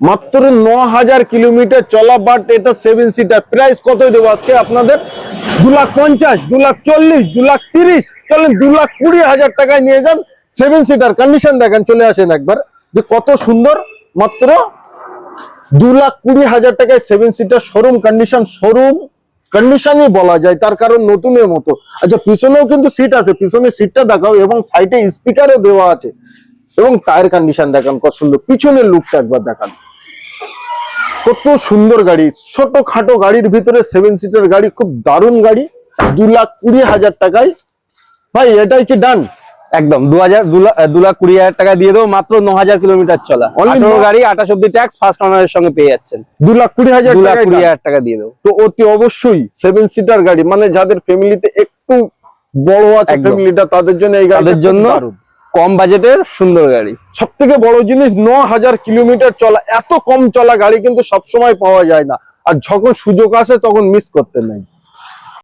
মাত্র ন হাজার কিলোমিটার চলা বাট এটা সেভেন সিটার প্রাইস কত দেবো আজকে আপনাদের? দু লাখ পঞ্চাশ দু লাখ চল্লিশ দু লাখ তিরিশ। চলেন দু লাখ কুড়ি হাজার টাকায় নিয়ে যান সেভেন সিটার কন্ডিশন দেখেন, চলে আসেন একবার। যে কত সুন্দর, মাত্র দু লাখ কুড়ি হাজার টাকায় seven seater showroom condition showroom কন্ডিশনই বলা যায়, তার কারণ নতুনের মতো। আচ্ছা পিছনেও কিন্তু সিট আছে পিছনে সিটটা দেখাও, এবং সাইডে স্পিকারও দেওয়া আছে। এবং টায়ার কন্ডিশন দেখান, কত সুন্দর। পিছনের লুকটা একবার দেখান। কত সুন্দর গাড়ি। ছোট খাটো গাড়ির ভিতরে সেভেন সিটার গাড়ি খুব দারুণ গাড়ি। দু লাখ কুড়ি হাজার টাকায়। ভাই এটাই কি ডান একদম দু হাজার দু লাখ- কুড়ি হাজার টাকা দিয়ে দেবো মাত্র ন হাজার কিলোমিটার চলা। আঠারো গাড়ি আঠাশ অব্দি ট্যাক্স ফার্স্ট অনারের সঙ্গে পেয়ে যাচ্ছেন। দু লাখ কুড়ি হাজার দু লাখ কুড়ি হাজার টাকা দিয়ে দেবো। তো অতি অবশ্যই সেভেন সিটার গাড়ি মানে যাদের ফ্যামিলিতে একটু বড় আছে। ফ্যামিলিটা তাদের জন্য এই গাড়ির জন্য কম বাজেটের সুন্দর গাড়ি। সব থেকে বড় জিনিস ন হাজার কিলোমিটার চলা। এত কম চলা গাড়ি কিন্তু সবসময় পাওয়া যায় না। আর যখন সুযোগ আসে, তখন মিস করতে নেই।